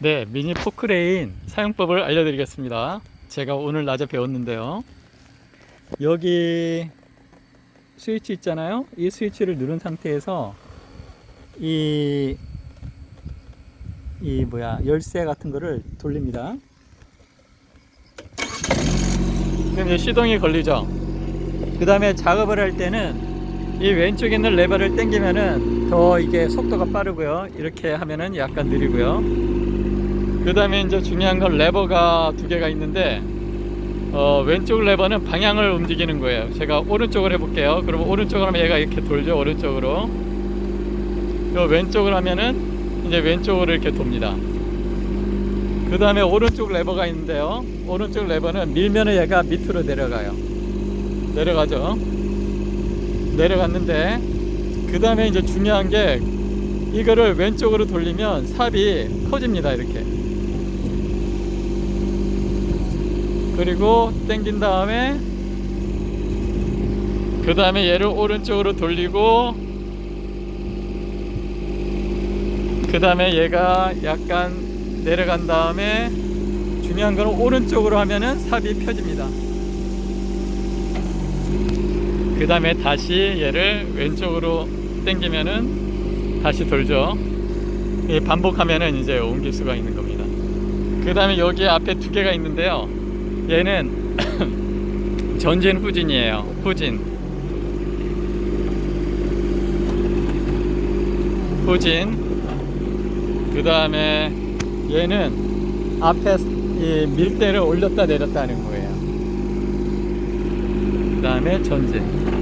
네, 미니 포크레인 사용법을 알려드리겠습니다. 제가 오늘 낮에 배웠는데요. 여기 스위치 있잖아요. 이 스위치를 누른 상태에서 이, 이 뭐야, 열쇠 같은 거를 돌립니다. 그럼 이제 시동이 걸리죠. 그 다음에 작업을 할 때는 이 왼쪽에 있는 레버를 당기면은 더 이게 속도가 빠르고요. 이렇게 하면은 약간 느리고요. 그 다음에 이제 중요한 건 레버가 두 개가 있는데 어, 왼쪽 레버는 방향을 움직이는 거예요. 제가 오른쪽으로 해볼게요. 그러면 오른쪽으로 하면 얘가 이렇게 돌죠. 오른쪽으로. 요 왼쪽으로 하면은 이제 왼쪽으로 이렇게 돕니다. 그 다음에 오른쪽 레버가 있는데요. 오른쪽 레버는 밀면은 얘가 밑으로 내려가요. 내려가죠. 내려갔는데 그 다음에 이제 중요한 게 이거를 왼쪽으로 돌리면 삽이 커집니다. 이렇게. 그리고 당긴 다음에 그 다음에 얘를 오른쪽으로 돌리고 그 다음에 얘가 약간 내려간 다음에 중요한 거는 오른쪽으로 하면은 삽이 펴집니다. 그 다음에 다시 얘를 왼쪽으로 당기면은 다시 돌죠. 이 반복하면은 이제 옮길 수가 있는 겁니다. 그 다음에 여기 앞에 두 개가 있는데요. 얘는 전진 후진이에요. 후진. 후진. 그 다음에 얘는 앞에 이 밀대를 올렸다 내렸다 하는 거예요. 그 다음에 전진.